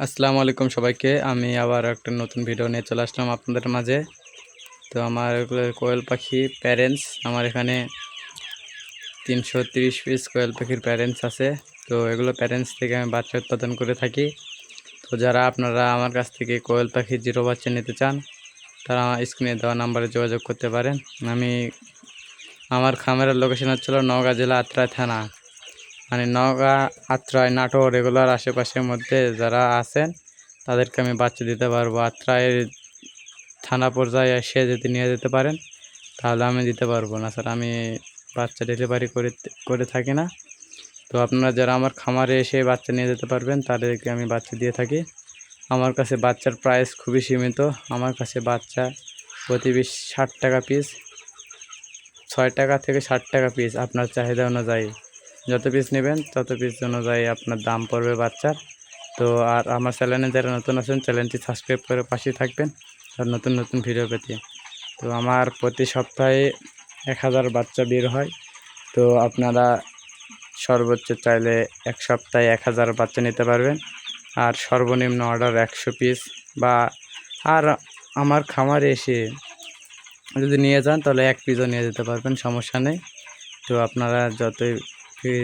আসসালামু আলাইকুম সবাইকে। আমি আবার একটা নতুন ভিডিও নিয়ে চলে আসলাম আপনাদের মাঝে। তো আমার কোয়েল পাখি প্যারেন্টস আমার এখানে তিনশো তিরিশ পিস কোয়েল পাখির প্যারেন্টস আছে। তো এগুলো প্যারেন্টস থেকে আমি বাচ্চা উৎপাদন করে থাকি। তো যারা আপনারা আমার কাছ থেকে কোয়েল পাখি জিরো বাচ্চা নিতে চান, তারা আমার স্ক্রিনে দেওয়া নাম্বারে যোগাযোগ করতে পারেন। আমি আমার খামারের লোকেশন হচ্ছিল নওগাঁ জেলা আত্রাই থানা। মানে নওগাঁ আত্রায় নাটোর এগুলোর আশেপাশের মধ্যে যারা আছেন, তাদেরকে আমি বাচ্চা দিতে পারব। আত্রায়ের থানা পর্যায়ে এসে যদি নিয়ে যেতে পারেন, তাহলে আমি দিতে পারব না স্যার। আমি বাচ্চা ডেলিভারি করে করে থাকি না। তো আপনারা যারা আমার খামারে এসে বাচ্চা নিয়ে যেতে পারবেন, তাদেরকে আমি বাচ্চা দিয়ে থাকি। আমার কাছে বাচ্চার প্রাইস খুবই সীমিত। আমার কাছে বাচ্চা প্রতি বিশ ষাট টাকা পিস ছয় টাকা থেকে ষাট টাকা পিস আপনার চাহিদা অনুযায়ী। যত পিস নেবেন, তত পিস অনুযায়ী আপনার দাম পড়বে বাচ্চার। তো আর আমার চ্যানেলে যারা নতুন আছেন, চ্যানেলটি সাবস্ক্রাইব করে পাশেই থাকবেন আর নতুন নতুন ভিডিও পেতে। তো আমার প্রতি সপ্তাহে এক হাজার বাচ্চা বের হয়। তো আপনারা সর্বোচ্চ চাইলে এক সপ্তাহে এক হাজার বাচ্চা নিতে পারবেন। আর সর্বনিম্ন অর্ডার একশো পিস বা আর আমার খামারে এসে যদি নিয়ে যান, তাহলে এক পিসও নিয়ে যেতে পারবেন, সমস্যা নেই। তো আপনারা যতই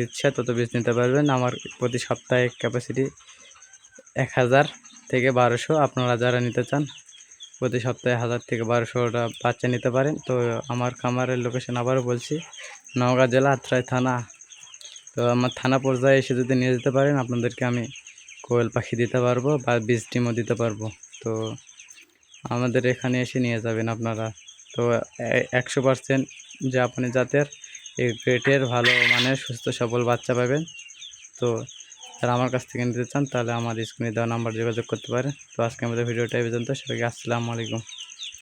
ইচ্ছা, তত পিস নিতে পারবেন। আমার প্রতি সপ্তাহে ক্যাপাসিটি এক হাজার থেকে বারোশো। আপনারা যারা নিতে চান, প্রতি সপ্তাহে হাজার থেকে বারোশোটা বাচ্চা নিতে পারেন। তো আমার খামারের লোকেশন আবারও বলছি, নওগাঁ জেলা, আত্রাই থানা। তো আমার থানা পর্যায়ে এসে যদি নিয়ে যেতে পারেন, আপনাদেরকে আমি কোয়েল পাখি দিতে পারব বা বীজ ডিমও দিতে পারব। তো আমাদের এখানে এসে নিয়ে যাবেন আপনারা। তো একশো পার্সেন্ট জাপানি জাতের এই পেটের ভালো মানে সুস্থ সবল বাচ্চা পাবেন। তো যারা আমার কাছ থেকে নিতে চান তাহলে আমার স্ক্রিনে দেওয়া নাম্বার যোগাযোগ করতে পারে তো আজকে আমাদের ভিডিওটা এই পর্যন্ত। সবাইকে আসসালামু আলাইকুম।